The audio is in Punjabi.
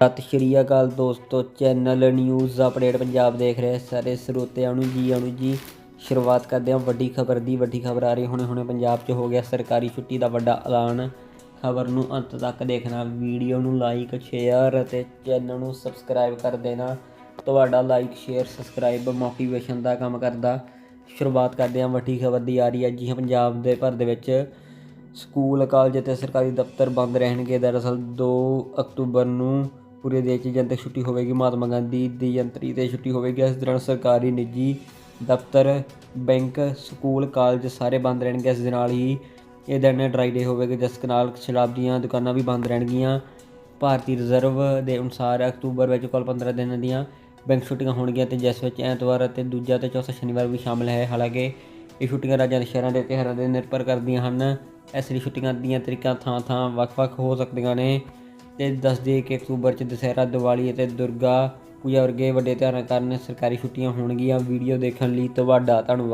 ਸਤਿ ਸ਼੍ਰੀ ਅਕਾਲ ਦੋਸਤੋ ਚੈਨਲ ਨਿਊਜ਼ ਅਪਡੇਟ ਪੰਜਾਬ ਦੇਖ ਰਹੇ ਸਾਰੇ ਸਰੋਤਿਆਂ ਨੂੰ ਜੀ ਆਣੂ ਜੀ। ਸ਼ੁਰੂਆਤ ਕਰਦੇ ਹਾਂ ਵੱਡੀ ਖਬਰ ਦੀ ਵੱਡੀ ਖਬਰ ਆ ਰਹੀ ਹੁਣੇ ਹੁਣੇ ਪੰਜਾਬ 'ਚ ਹੋ ਗਿਆ ਸਰਕਾਰੀ ਛੁੱਟੀ ਦਾ ਵੱਡਾ ਐਲਾਨ। ਖਬਰ ਨੂੰ ਅੰਤ ਤੱਕ ਦੇਖਣਾ ਵੀਡੀਓ ਨੂੰ ਲਾਈਕ ਸ਼ੇਅਰ ਅਤੇ ਚੈਨਲ ਨੂੰ ਸਬਸਕ੍ਰਾਈਬ ਕਰ ਦੇਣਾ। ਤੁਹਾਡਾ ਲਾਈਕ ਸ਼ੇਅਰ ਸਬਸਕ੍ਰਾਈਬ ਮੋਟੀਵੇਸ਼ਨ ਦਾ ਕੰਮ ਕਰਦਾ। ਸ਼ੁਰੂਆਤ ਕਰਦੇ ਹਾਂ ਵੱਡੀ ਖਬਰ ਦੀ ਆ ਰਹੀ ਹੈ ਜੀ ਹਾਂ, ਪੰਜਾਬ ਦੇ ਭਰ ਦੇ ਵਿੱਚ। ਸਕੂਲ ਕਾਲਜ ਅਤੇ ਸਰਕਾਰੀ ਦਫ਼ਤਰ ਬੰਦ ਰਹਿਣਗੇ। ਦਰਅਸਲ 2 ਅਕਤੂਬਰ ਨੂੰ ਪੂਰੇ ਦੇਸ਼ 'ਚ ਜਨਤਕ ਛੁੱਟੀ ਹੋਵੇਗੀ, ਮਹਾਤਮਾ ਗਾਂਧੀ ਦੀ ਜੰਤਰੀ ਤੇ ਛੁੱਟੀ ਹੋਵੇਗੀ। ਇਸ ਦੌਰਾਨ ਸਰਕਾਰੀ, ਨਿੱਜੀ ਦਫ਼ਤਰ, ਬੈਂਕ, ਸਕੂਲ, ਕਾਲਜ ਸਾਰੇ ਬੰਦ ਰਹਿਣਗੇ। ਇਸ ਦੇ ਨਾਲ ਹੀ ਇਹ ਦਿਨ ਡਰਾਈ ਡੇ ਹੋਵੇਗਾ, ਜਿਸ ਨਾਲ ਸ਼ਰਾਬ ਦੀਆਂ ਦੁਕਾਨਾਂ ਵੀ ਬੰਦ ਰਹਿਣਗੀਆਂ। ਭਾਰਤੀ ਰਿਜ਼ਰਵ ਦੇ ਅਨੁਸਾਰ ਅਕਤੂਬਰ ਵਿੱਚ ਕੁੱਲ 15 ਦਿਨਾਂ ਦੀਆਂ ਬੈਂਕ ਛੁੱਟੀਆਂ ਹੋਣਗੀਆਂ ਤੇ ਜਿਸ ਵਿੱਚ ਐਤਵਾਰ ਅਤੇ ਦੂਜਾ ਤੇ ਚੌਥਾ ਸ਼ਨੀਵਾਰ ਵੀ ਸ਼ਾਮਲ ਹੈ। ਹਾਲਾਂਕਿ ਇਹ ਛੁੱਟੀਆਂ ਰਾਜਾਂ ਦੇ ਸ਼ਹਿਰਾਂ ਦੇ ਤਿਉਹਾਰਾਂ ਦੇ ਨਿਰਭਰ ਕਰਦੀਆਂ ਹਨ। ਇਸ ਲਈ ਛੁੱਟੀਆਂ ਦੀਆਂ ਤਰੀਕਾਂ ਥਾਂ-ਥਾਂ ਵੱਖ-ਵੱਖ ਹੋ ਸਕਦੀਆਂ ਨੇ। ਤੇ ਦੱਸਦੀ ਦਈਏ ਕਿ ਅਕਤੂਬਰ 'ਚ ਦੁਸਹਿਰਾ, ਦੀਵਾਲੀ ਅਤੇ ਦੁਰਗਾ ਪੂਜਾ ਵਰਗੇ ਵੱਡੇ ਤਿਉਹਾਰਾਂ ਕਾਰਨ ਸਰਕਾਰੀ ਛੁੱਟੀਆਂ ਹੋਣਗੀਆਂ। ਵੀਡੀਓ ਦੇਖਣ ਲਈ ਤੁਹਾਡਾ ਧੰਨਵਾਦ।